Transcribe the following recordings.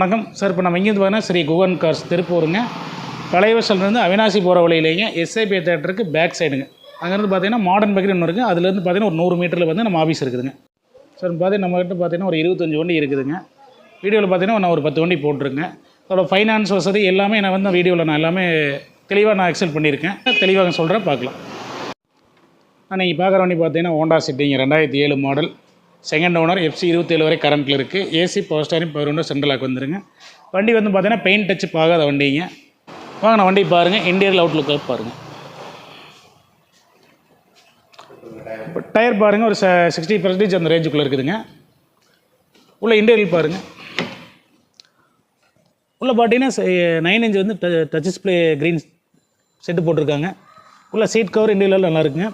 வணக்கம். சார் இப்போ நம்ம இங்கேருந்து பார்த்தீங்கன்னா ஸ்ரீ குகன் கார்ஸ் திருப்பூருங்க. பழைய பஸ்லேருந்து அவினாசி போகிற வழியிலேங்க எஸ்ஐபி தேட்டருக்கு பேக் சைடுங்க அங்கேருந்து பார்த்தீங்கன்னா மாடர்ன் பேக்கரி ஒன்று இருக்குது அதுலேருந்து பார்த்தீங்கன்னா ஒரு நூறு மீட்டரில் வந்து நம்ம ஆஃபீஸ் இருக்குதுங்க. சார் பார்த்தீங்கன்னா நம்மகிட்ட பார்த்தீங்கன்னா ஒரு இருபத்தஞ்சி வண்டி இருக்குதுங்க. வீடியோவில் பார்த்தீங்கன்னா நான் ஒரு பத்து வண்டி போட்டிருக்கேன். அதோட ஃபைனான்ஸ் வசதி எல்லாமே நான் வந்து வீடியோவில் நான் எல்லாமே தெளிவாக நான் எக்ஸல் பண்ணியிருக்கேன். தெளிவாக சொல்கிறேன் பார்க்கலாம். நான் நீங்கள் பார்க்குற வண்டி பார்த்தீங்கன்னா ஹோண்டா சிட்டிங்க ரெண்டாயிரத்தி ஏழு மாடல் செகண்ட் ஓனர் எஃப்சி இருபத்தேழு வரை கரண்ட்டில் இருக்குது AC power steering power window சென்ட்ரலாக வந்துருங்க. வண்டி வந்து பார்த்தீங்கன்னா பெயிண்ட் டச் ஆகாத வண்டிங்க. வாங்க நான் வண்டி பாருங்கள் இன்டீரியல் அவுட்லுக் பாருங்கள் இப்போ டயர் பாருங்கள் ஒரு சிக்ஸ்டி பர்சன்டேஜ் அந்த ரேஞ்சுக்குள்ளே இருக்குதுங்க. உள்ள இன்டீரியல் பாருங்கள் உள்ளே பார்த்தீங்கன்னா நைன் இன்ச் வந்து டச் டிஸ்பிளே க்ரீன் செட்டு போட்டிருக்காங்க. உள்ள சீட் கவர் இன்டீரியல் நல்லா இருக்குங்க.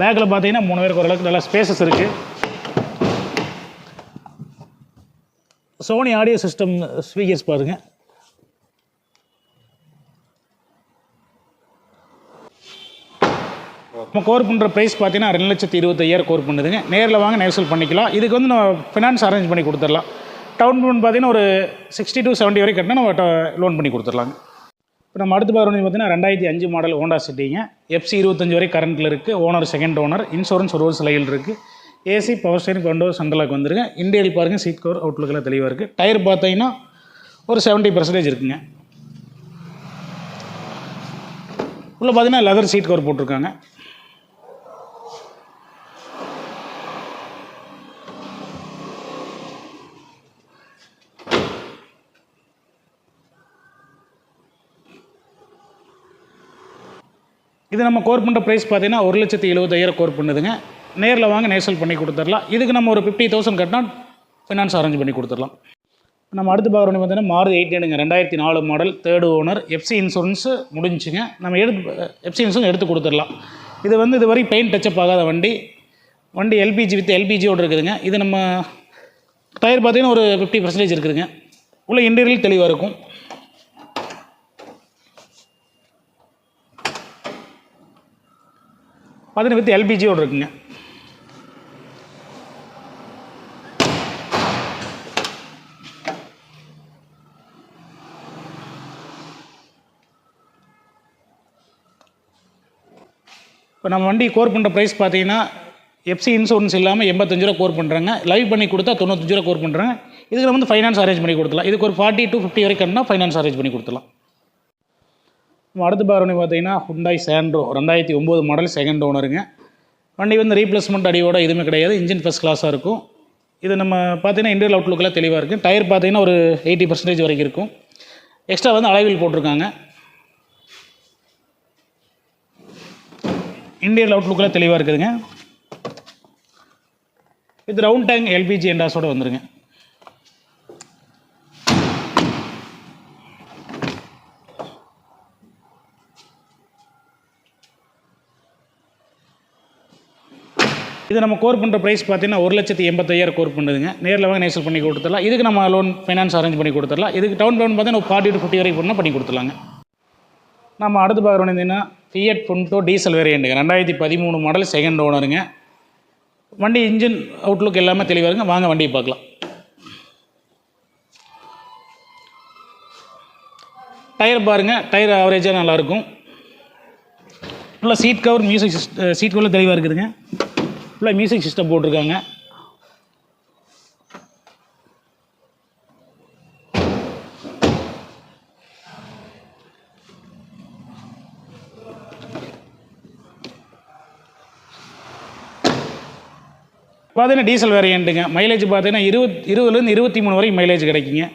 பேக்கில் பார்த்தீங்கன்னா மூணு பேருக்கு ஓரளவுக்கு நல்லா ஸ்பேசஸ் இருக்குது சோனி ஆடியோ சிஸ்டம் ஸ்பீக்கர்ஸ் பாருங்கள் நம்ம கோர் பண்ணுற ப்ரைஸ் பார்த்தீங்கன்னா ரெண்டு லட்சத்தி இருபத்தையாயிரம் கோர் பண்ணுதுங்க. நேரில் வாங்க நேர்சல் பண்ணிக்கலாம். இதுக்கு வந்து நம்ம ஃபினான்ஸ் அரேஞ்ச் பண்ணி கொடுத்துடலாம். டவுன் லோன் பார்த்தீங்கன்னா ஒரு சிக்ஸ்டி டு செவன்ட்டி வரைக்கும் கட்டினா நம்ம லோன் பண்ணி கொடுத்துடலாங்க. இப்போ நம்ம அடுத்து பார்க்குறது பார்த்தீங்கன்னா ரெண்டாயிரத்தி அஞ்சு மாடல் ஹோண்டா சிட்டிங்க எஃப்சி இருபத்தஞ்சு வரை கரண்ட்டில் இருக்குது ஓனர் செகண்ட் ஓனர் இன்சூரன்ஸ் ஒரு வருஷம் லையில் இருக்குது ஏசி பவர் ஸ்டேரிங் கொண்டு சென்ட்ரலாக் வந்துருங்க இண்டியல் பாருங்கள் சீட் கவர் அவுட்லுக்கெல்லாம் தெளிவாக இருக்குது டயர் பார்த்தீங்கன்னா ஒரு செவன்ட்டி பர்சன்டேஜ் இருக்குங்க. உள்ள பார்த்தீங்கன்னா லெதர் சீட் கவர் போட்டிருக்காங்க. இது நம்ம கோர் பண்ணுற ப்ரைஸ் பார்த்தீங்கன்னா ஒரு லட்சத்தி எழுபதாயிரம் கோர் பண்ணுதுங்க. நேரில் வாங்க நேசல் பண்ணி கொடுத்துடலாம். இதுக்கு நம்ம ஒரு ஃபிஃப்டி தௌசண்ட் கட்டினா ஃபினான்ஸ் அரேஞ்ச் பண்ணி கொடுத்துடலாம். நம்ம அடுத்து பார்க்குறோம் பார்த்தீங்கன்னா மாருதி எயிட்டீனுங்க. ரெண்டாயிரத்தி நாலு model third owner FC insurance முடிஞ்சுங்க. நம்ம எடுத்து எஃப்சி இன்சூரன்ஸ் எடுத்து கொடுத்துடலாம். இது வந்து இது வரைக்கும் பெயிண்ட் டச்சப் ஆகாத வண்டி வண்டி எல்பிஜி வித் எல்பிஜியோடு இருக்குதுங்க. இது நம்ம டயர் பார்த்தீங்கன்னா ஒரு ஃபிஃப்டி பர்சன்டேஜ் இருக்குதுங்க. உள்ள இன்டீரியல் தெளிவாக இருக்கும். பார்த்தீங்கன்னா வித் எல்பிஜியோடு இருக்குங்க. இப்போ நம்ம வண்டி கோர் பண்ணுற ப்ரைஸ் பார்த்தீங்கன்னா எஃப்சி இன்சூரன்ஸ் இல்லாமல் எண்பத்தஞ்சு ரூபா கோர் பண்ணுறாங்க லைவ் பண்ணி கொடுத்தா தொண்ணூத்தஞ்சு ரூபா கோர் பண்ணுறாங்க இதுக்கு நம்ம வந்து ஃபைனான்ஸ் அரேஞ்ச் பண்ணி கொடுத்துலாம் இதுக்கு ஒரு ஃபார்ட்டி டு ஃபிஃப்டி வரைக்கும் ஃபைனான்ஸ் அரேஞ்ச் பண்ணி கொடுத்துலாம் நம்ம அடுத்த பாரணி பார்த்தீங்கன்னா ஹுண்டாய் சாண்ட்ரோ ரெண்டாயிரத்தி ஒம்பது மாடல் செகண்ட் ஓனருங்க வண்டி வந்து ரீப்ளேஸ்மெண்ட் அடியோட எதுவுமே கிடையாது. இன்ஜின் ஃபஸ்ட் கிளாஸாக இருக்கும். இது நம்ம பார்த்தீங்கன்னா இன்டீரியல் அவுட்லுக்கெல்லாம் தெளிவாக இருக்குது டயர் பார்த்தீங்கன்னா ஒரு எயிட்டி பர்சன்டேஜ் வரைக்கும் இருக்கும். எக்ஸ்ட்ரா வந்து அளவில் போட்டிருக்காங்க. இந்தியன் அவுட்லுக்கெல்லாம் தெளிவாக இருக்குதுங்க. இது ரவுண்ட் டேங்க் எல்பிஜி என்டாஸோடு வந்துருங்க. இது நம்ம கோர் பண்ணுற ப்ரைஸ் பார்த்தீங்கன்னா ஒரு லட்சத்தி எண்பத்தையாயிரம் கோர் பண்ணுதுங்க. நேரில் வாங்க நேசல் பண்ணி கொடுத்துடலாம். இதுக்கு நம்ம லோன் ஃபைனான்ஸ் அரேஞ்ச் பண்ணி கொடுத்துடலாம். இதுக்கு டவுன் பேமெண்ட் பார்த்தீங்கன்னா ஒரு ஃபார்ட்டி டு ஃபிஃப்டி வரைக்கும் பண்ணால் பண்ணி கொடுத்துலாங்க நம்ம அடுத்து பார்க்குறோம் என்னன்னா ஃபியட் புண்டோ டீசல் வேரியண்ட்டுங்க ரெண்டாயிரத்தி பதிமூணு மாடல் செகண்ட் ஓனருங்க வண்டி இன்ஜின் அவுட்லுக் எல்லாமே தெளிவாக இருங்க வாங்க வண்டியை பார்க்கலாம். டயர் பாருங்கள் டயர் ஆவரேஜாக நல்லாயிருக்கும். ஃபுல்லாக seat cover music system seat கவரில் தெளிவாக இருக்குதுங்க. ஃபுல்லாக மியூசிக் சிஸ்டம் போட்டிருக்காங்க. பார்த்தீங்கன்னா டீசல் வேரியண்ட்டுங்க மைலேஜ் பார்த்தீங்கன்னா இருபத் இருபதுலேருந்து இருபத்தி மூணு வரைக்கும் மைலேஜ் கிடைக்குங்க.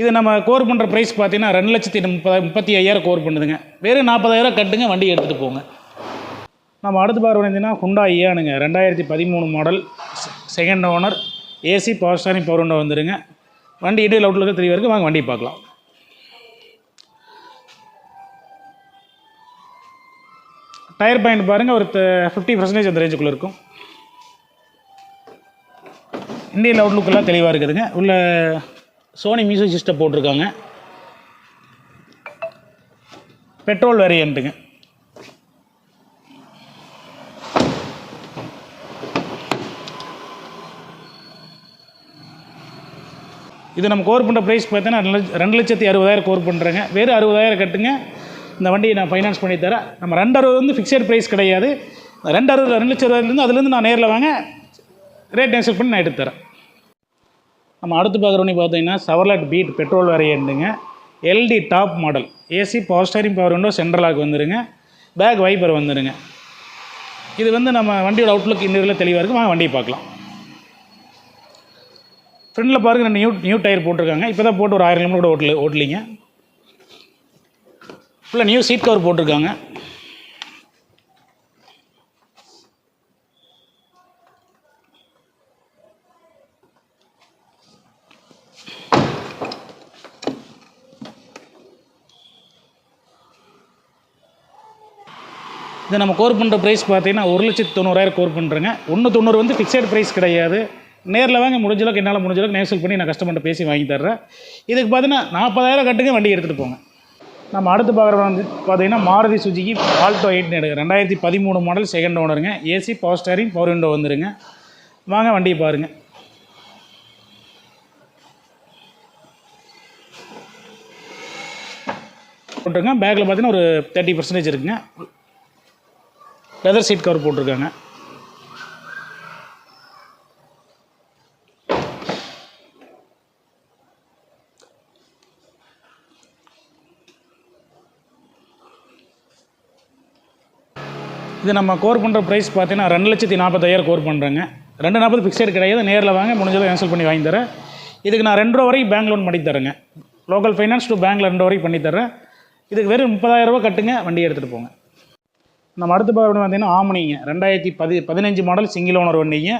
இது நம்ம கோர் பண்ணுற ப்ரைஸ் பார்த்தீங்கன்னா ரெண்டு லட்சத்தி முப்பது முப்பத்தி ஐயாயிரம் கோர் பண்ணுதுங்க. வெறும் நாற்பதாயிரம் கட்டுங்க வண்டி எடுத்துகிட்டு போங்க. நம்ம அடுத்து பார்க்க வேண்டியதுன்னா ஹுண்டா ஐயானுங்க ரெண்டாயிரத்தி பதிமூணு model second owner AC power steering power window வந்துடுங்க வண்டி இடையில் அவுட்லுக்கு த்ரீ வரைக்கும். வாங்க வண்டி பார்க்கலாம். டயர் பாயிண்ட் பாருங்கள் ஒரு ஃபிஃப்டி பர்சன்டேஜ் அந்த ரேஞ்சுக்குள்ளே இருக்கும். இண்டியன் அவுட்லுக்கெல்லாம் தெளிவாக இருக்குதுங்க. உள்ள சோனி மியூசிக் சிஸ்டம் போட்டிருக்காங்க. பெட்ரோல் வேரியண்ட்டுங்க இது நம்ம கோர் பண்ணுற ப்ரைஸ் பார்த்தீங்கன்னா ரெண்டு ரெண்டு லட்சத்தி அறுபதாயிரம் கோர் பண்ணுறேங்க வேறு அறுபதாயிரம் கட்டுங்க. இந்த வண்டியை நான் ஃபைனான்ஸ் பண்ணி தரேன். நம்ம ரெண்டு அறுபது வந்து ஃபிக்ஸட் ப்ரைஸ் கிடையாது. ரெண்டு அறுபது ரெண்டு லட்சம் ரூபாயிலேருந்து அதுலேருந்து நான் நேரில் வாங்க. ரேட் கேன்சல் பண்ணி நான் எடுத்து தரேன். நம்ம அடுத்து பார்க்குறவனி பார்த்தீங்கன்னா Chevrolet beat petrol வேரியண்ட்டுங்க LT top model AC power steering power window சென்ட்ரலாக வந்துருங்க. பேக் வைப்பர் வந்துருங்க. இது வந்து நம்ம வண்டியோட அவுட்லுக் இன்னொரு தெளிவாக இருக்குது வாங்க வண்டியை பார்க்கலாம். ஃப்ரண்டில் பாருங்க ரெண்டு நியூ நியூ டயர் போட்டிருக்காங்க. இப்போ தான் போட்டு ஒரு ஆயிரம் கிலோமீட்டர் ஓட்டில் ஓட்டல ஓட்டலிங்க. ஃபுல்லாக நியூ சீட் கவர் போட்டிருக்காங்க. இது நம்ம கோர் பண்ணுற ப்ரைஸ் பார்த்தீங்கன்னா ஒரு லட்சத்து தொண்ணூறாயிரம் கோர் பண்ணுறேங்க ஒன்று தொண்ணூறு வந்து ஃபிக்ஸட் ப்ரைஸ் கிடையாது. நேரில் வாங்க முடிஞ்ச அளவுக்கு என்னால் முடிஞ்ச அளவுக்கு நேசல் பண்ணி நான் கஸ்டமர்கிட்ட பேசி வாங்கி தர்றேன். இதுக்கு பார்த்தீங்கன்னா நாற்பதாயிரம் கட்டுங்க வண்டி எடுத்துகிட்டு போங்க. நம்ம அடுத்து பார்க்குற வந்து பார்த்தீங்கன்னா மாருதி சுஜிக்கு ஆல்டோ எயிட் எடுங்க ரெண்டாயிரத்தி பதிமூணு model second ஓனருங்க AC power steering power window வந்துருங்க. வாங்க வண்டியை பாருங்கள் போட்டுருங்க. பேக்கில் பார்த்தீங்கன்னா ஒரு தேர்ட்டி பர்சன்டேஜ் இருக்குங்க. லெதர் சீட் கவர் போட்டிருக்காங்க. இது நம்ம கோர் பண்ணுற ப்ரைஸ் பார்த்தீங்கன்னா ரெண்டு லட்சத்தி நாற்பத்தாயிரம் கோர் பண்ணுறேங்க ரெண்டு நாற்பது ஃபிக்ஸட் கிடையாது. நேரில் வாங்க முடிஞ்சதை கேன்சல் பண்ணி வாங்கி தரேன். இதுக்கு நான் ரெண்டு ரூபா வரைக்கும் பேங்க் லோன் பண்ணி தரேங்க லோக்கல் ஃபைனான்ஸ் டு பேங்க்கில் ரெண்டு வரைக்கும் பண்ணி தரேன். இதுக்கு வெறும் முப்பதாயிரரூபா கட்டுங்க வண்டி எடுத்துகிட்டு போங்க. நம்ம அடுத்த பார்த்தீங்கன்னா ஆமணிங்க ரெண்டாயிரத்தி பதி பதினஞ்சு மாடல் சிங்கிள் ஓனர் வண்டிங்க.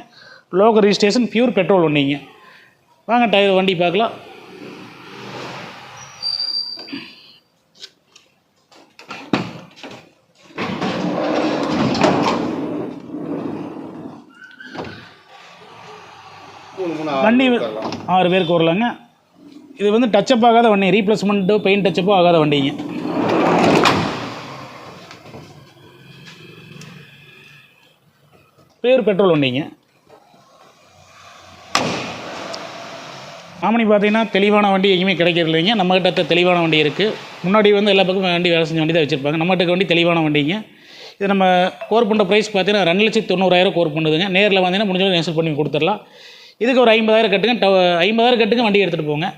லோக்கல் ரிஜிஸ்ட்ரேஷன் பியூர் பெட்ரோல் வண்டிங்க. வாங்க டயர் வண்டி பார்க்கலாம். வண்டி ஆறு பேருக்கு வரலாங்க. இது வந்து டச்சப் ஆகாத வண்டி ரீப்ளேஸ்மெண்ட்டு பெயிண்ட் டச்சப்போ ஆகாத வண்டிங்க. பேர் பெட்ரோல் வண்டிங்க. ஆமணி பார்த்தீங்கன்னா தெளிவான வண்டி எங்கேயுமே கிடைக்கிறது இல்லைங்க நம்மகிட்ட தெளிவான வண்டி இருக்குது முன்னாடி வந்து எல்லா பக்கமும் வண்டி வேலை செஞ்ச வண்டி தான் வச்சுருப்பாங்க. நம்மகிட்ட வண்டி தெளிவான வண்டிங்க. இது நம்ம கோர் பண்ணுற ப்ரைஸ் பார்த்தீங்கன்னா ரெண்டு லட்சத்தி தொண்ணூறாயிரம் கோர் பண்ணுதுங்க. நேரில் வந்தீங்கன்னா முடிஞ்சவரை கேன்சல் பண்ணி கொடுத்துடலாம். இதுக்கு ஒரு ஐம்பதாயிரம் கட்டுங்க. ஐம்பதாயிரம் கட்டுங்க வண்டி எடுத்துகிட்டு போங்க.